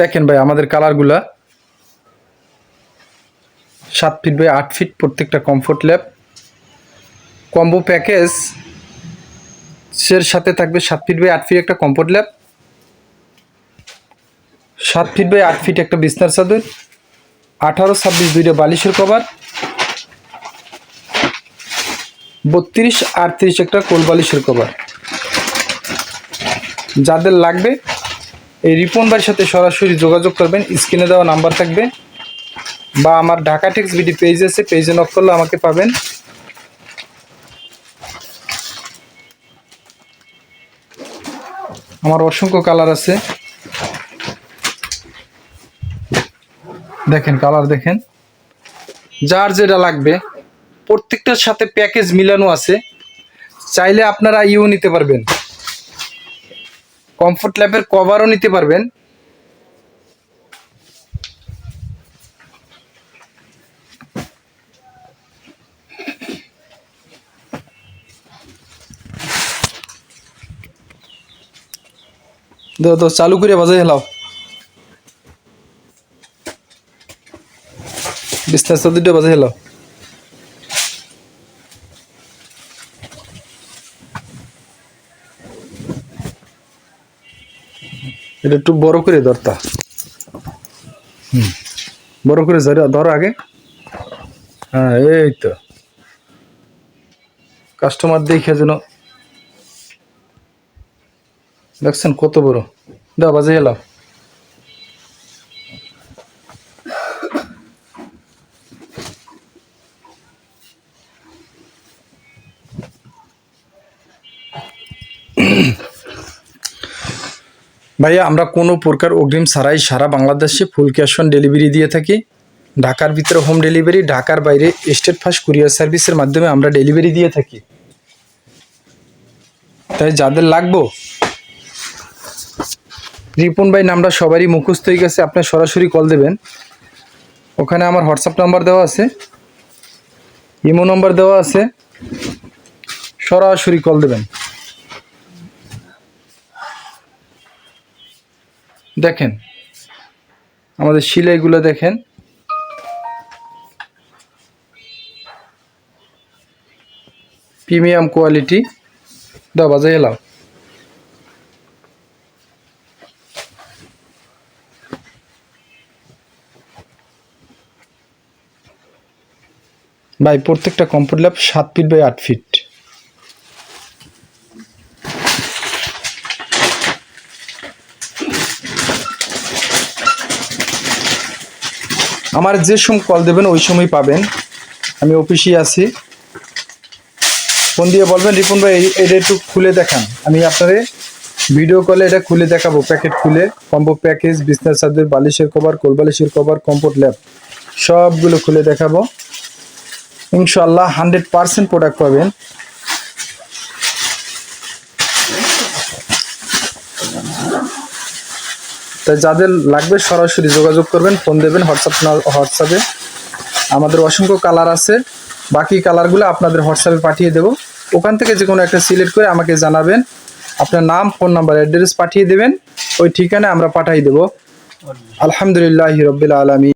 দেখেন ভাই, আমাদের কালারগুলা সাত ফিট বাই আট ফিট প্রত্যেকটা কমফোর্ট ল্যাব কম্বো প্যাকেজ এর সাথে থাকবে সাত ফিট বাই আট ফিট একটা কমফোর্ট ল্যাব সাত ফিট বাই আট ফিট একটা বিছনার চাদর। আঠারো, ছাব্বিশ দুইটা বালিশের কভার। বত্রিশ, আটত্রিশ একটা কোল বালিশের কভার। যাদের লাগবে এই রিপন ভাইয়ের সাথে সরাসরি যোগাযোগ করবেন। স্ক্রিনে দেওয়া নাম্বার থাকবে। বা আমার ঢাকা টেক্স বিডি পেজ আছে, পেজে নক করলে আমাকে পাবেন। আমার অসংখ্য কালার আছে। দেখেন, কালার দেখেন। যার যেটা লাগবে। প্রত্যেকটার সাথে প্যাকেজ মিলানো আছে। চাইলে আপনারা ইও নিতে পারবেন। কমফোর্ট ল্যাবের কভারও নিতে পারবেন। দাও চালু করে বাজাই হেলাও। বিজনেস দুটো বাজাই হেলাও। এটা একটু বড় করে ধরতা হুম। বড় করে ধরো আগে। হ্যাঁ এই তো। কাস্টমার দেখে যেন দেখছেন কত বড়? দা বাজে এলাও ভাইয়া, আমরা কোনো প্রকার অগ্রিম ছাড়াই সারা বাংলাদেশে ফুল ক্যাশ অন ডেলিভারি দিয়ে থাকি। ঢাকার ভিতরে হোম ডেলিভারি, ঢাকার বাইরে স্টেট ফার্স্ট কুরিয়ার সার্ভিসের মাধ্যমে আমরা ডেলিভারি দিয়ে থাকি। তাই যাদের লাগবো। রিপন ভাই, নামটা সবারই মুখস্থ হয়ে গেছে আপনার সরাসরি কল দেবেন। ওখানে আমার হোয়াটসঅ্যাপ নাম্বার দেওয়া আছে। ইমো নাম্বার দেওয়া আছে। সরাসরি কল দেবেন। দেখেন, আমাদের সিলাইগুলো দেখেন। Premium quality. দাও, বাজাই এলাম। ভাই, প্রত্যেকটা কম্পিউটার ল্যাব সাত ফিট বাই আট ফিট আমার যে সময় কল দেবেন, ওই সময় পাবেন। আমি অফিসেই আছি। ফোন দিয়ে বলবেন, রিপন ভাই এটা একটু খুলে দেখান। আমি আপনারে ভিডিও কলে এটা খুলে দেখাবো। প্যাকেট খুলে কম্বো প্যাকেজ বিজনেস চার্জের বালিশের কভার কোল বালিশের কভার কম্পোর্ট ল্যাব সবগুলো খুলে দেখাবো। ইনশাল্লাহ হান্ড্রেড পার্সেন্ট প্রোডাক্ট পাবেন। তাই যাদের লাগবে সরাসরি যোগাযোগ করবেন, ফোন দেবেন, হোয়াটসঅ্যাপ হোয়াটসঅ্যাপে। আমাদের অসংখ্য কালার আছে, বাকি কালারগুলো আপনাদের হোয়াটসঅ্যাপে পাঠিয়ে দেব। ওখান থেকে যে কোনো একটা সিলেক্ট করে আমাকে জানাবেন। আপনার নাম, ফোন নাম্বার, অ্যাড্রেস পাঠিয়ে দেবেন। ওই ঠিকানায় আমরা পাঠিয়ে দেব। আলহামদুলিল্লাহ রবিল আলমী